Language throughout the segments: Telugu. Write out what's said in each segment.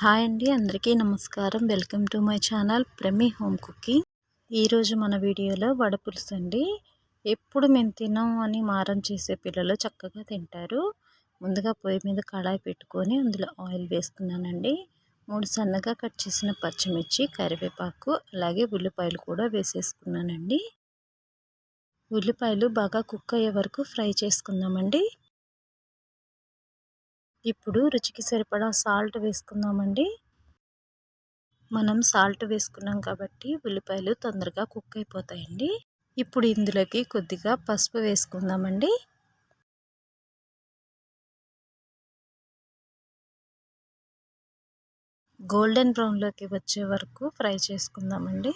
హాయ్ అండి అందరికీ నమస్కారం. Welcome to my channel ప్రమి home cooking. ఈరోజు మన వీడియోలో వడపులుసు అండి. ఎప్పుడు మేము తినాం అని మారం చేసే పిల్లలు చక్కగా తింటారు. ముందుగా పొయ్యి మీద కడాయి పెట్టుకొని అందులో ఆయిల్ వేసుకున్నానండి. మూడు సన్నగా కట్ చేసిన పచ్చిమిర్చి కరివేపాకు అలాగే ఉల్లిపాయలు కూడా వేసేసుకున్నానండి. ఉల్లిపాయలు బాగా కుక్ అయ్యే వరకు ఫ్రై చేసుకుందామండి. ఇప్పుడు రుచికి సరిపడా సాల్ట్ వేసుకుందామండి. మనం సాల్ట్ వేసుకున్నాం కాబట్టి ఉల్లిపాయలు తొందరగా కుక్ అయిపోతాయండి. ఇప్పుడు ఇందులోకి కొద్దిగా పసుపు వేసుకుందామండి. గోల్డెన్ బ్రౌన్లోకి వచ్చే వరకు ఫ్రై చేసుకుందామండి.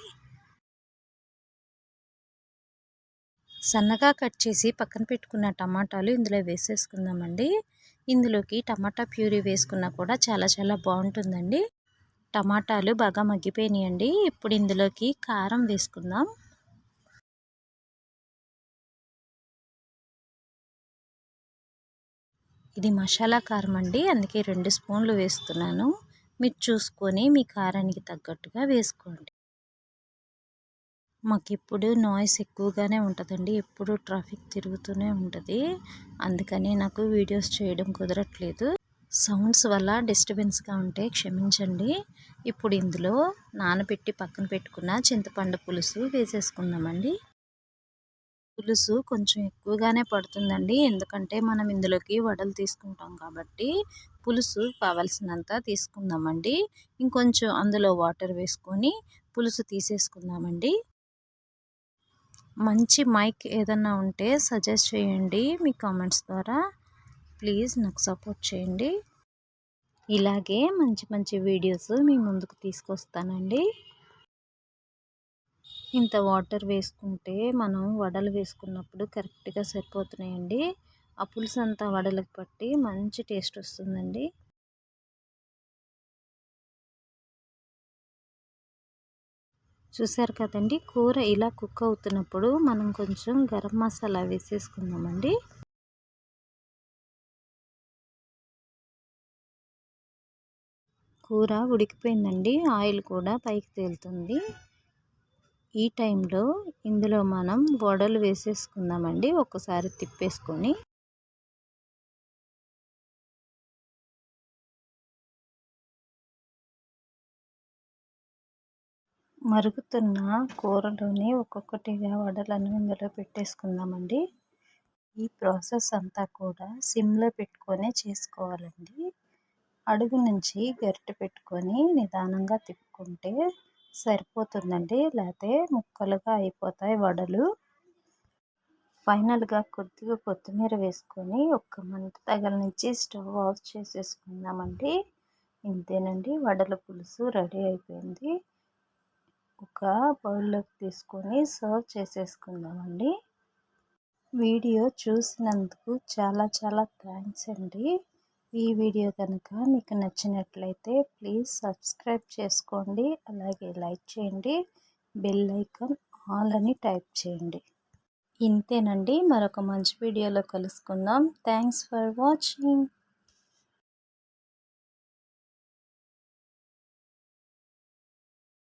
సన్నగా కట్ చేసి పక్కన పెట్టుకున్న టమాటాలు ఇందులో వేసేసుకుందామండి. ఇందులోకి టమాటా ప్యూరీ వేసుకున్నా కూడా చాలా చాలా బాగుంటుందండి. టమాటాలు బాగా మగ్గిపోయినాయండి. ఇప్పుడు ఇందులోకి కారం వేసుకుందాం. ఇది మసాలా కారం అండి. అందుకే రెండు స్పూన్లు వేస్తున్నాను. మీరు చూసుకొని మీ కారానికి తగ్గట్టుగా వేసుకోండి. మాకు ఇప్పుడు నాయిస్ ఎక్కువగానే ఉంటుందండి. ఎప్పుడు ట్రాఫిక్ తిరుగుతూనే ఉంటుంది. అందుకని నాకు వీడియోస్ చేయడం కుదరట్లేదు. సౌండ్స్ వల్ల డిస్టర్బెన్స్గా ఉంటే క్షమించండి. ఇప్పుడు ఇందులో నానబెట్టి పక్కన పెట్టుకున్న చింతపండు పులుసు వేసేసుకుందామండి. పులుసు కొంచెం ఎక్కువగానే పడుతుందండి. ఎందుకంటే మనం ఇందులోకి వడలు తీసుకుంటాం కాబట్టి పులుసు కావలసినంత తీసుకుందామండి. ఇంకొంచెం అందులో వాటర్ వేసుకొని పులుసు తీసేసుకుందామండి. మంచి మైక్ ఏదన్నా ఉంటే సజెస్ట్ చేయండి మీ కామెంట్స్ ద్వారా. ప్లీజ్ నాకు సపోర్ట్ చేయండి. ఇలాగే మంచి మంచి వీడియోస్ మీ ముందుకు తీసుకొస్తానండి. ఇంత వాటర్ వేసుకుంటే మనం వడలు వేసుకున్నప్పుడు కరెక్ట్గా సరిపోతున్నాయండి. ఆ పులుసు అంతా వడలకు పట్టి మంచి టేస్ట్ వస్తుందండి. చూసారు కదండి? కూర ఇలా కుక్ అవుతున్నప్పుడు మనం కొంచెం గరం మసాలా వేసేసుకుందామండి. కూర ఉడికిపోయిందండి. ఆయిల్ కూడా పైకి తేలుతుంది. ఈ టైంలో ఇందులో మనం వడలు వేసేసుకుందామండి. ఒకసారి తిప్పేసుకొని. మరుగుతున్న కూరలోని ఒక్కొక్కటిగా వడలను ఇందులో పెట్టేసుకుందామండి. ఈ ప్రాసెస్ అంతా కూడా సిమ్లో పెట్టుకొని చేసుకోవాలండి. అడుగు నుంచి గరిటె పెట్టుకొని నిదానంగా తిప్పుకుంటే సరిపోతుందండి లేకపోతే ముక్కలుగా అయిపోతాయి వడలు. ఫైనల్గా కొద్దిగా కొత్తిమీర వేసుకొని ఒక్క మంట తగలనిచ్చి స్టవ్ ఆఫ్ చేసేసుకుందామండి. ఇంతేనండి వడల పులుసు రెడీ అయిపోయింది. ఒక బౌల్లోకి తీసుకొని సర్వ్ చేసేసుకుందామండి. వీడియో చూసినందుకు చాలా చాలా థ్యాంక్స్ అండి. ఈ వీడియో కనుక మీకు నచ్చినట్లయితే ప్లీజ్ సబ్స్క్రైబ్ చేసుకోండి. అలాగే లైక్ చేయండి. బెల్ ఐకాన్ ఆల్ అని టైప్ చేయండి. ఇంతేనండి. మరొక మంచి వీడియోలో కలుసుకుందాం. Thanks for watching.